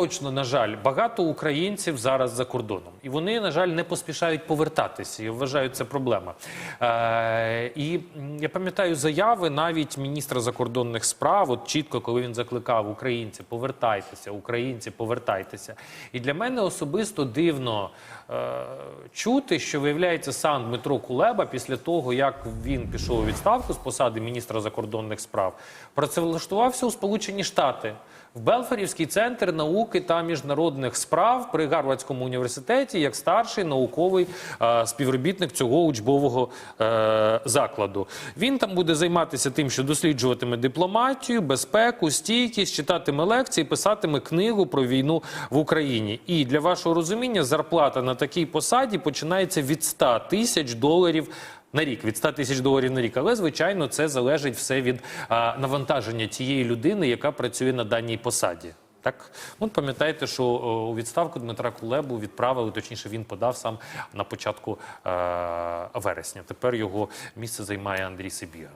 Точно, на жаль, багато українців зараз за кордоном, і вони, на жаль, не поспішають повертатися. Я вважаю, це проблема. Е, і я пам'ятаю заяви навіть міністра закордонних справ, от чітко, коли він закликав українці, повертайтеся, українці, повертайтеся. І для мене особисто дивно е, чути, що виявляється сам Дмитро Кулеба після того, як він пішов у відставку з посади міністра закордонних справ, працевлаштувався у Сполучені Штати в Белфорівський центр науки та міжнародних справ при Гарвардському університеті як старший науковий е, співробітник цього учбового е, закладу. Він там буде займатися тим, що досліджуватиме дипломатію, безпеку, стійкість, читатиме лекції, писатиме книгу про війну в Україні. І для вашого розуміння, зарплата на такій посаді починається від 100 тисяч доларів на рік від 100 тисяч доларів на рік. Але звичайно, це залежить все від а, навантаження тієї людини, яка працює на даній посаді. Так, от пам'ятаєте, що у відставку Дмитра Кулебу відправили, точніше, він подав сам на початку е- вересня. Тепер його місце займає Андрій Сибіга.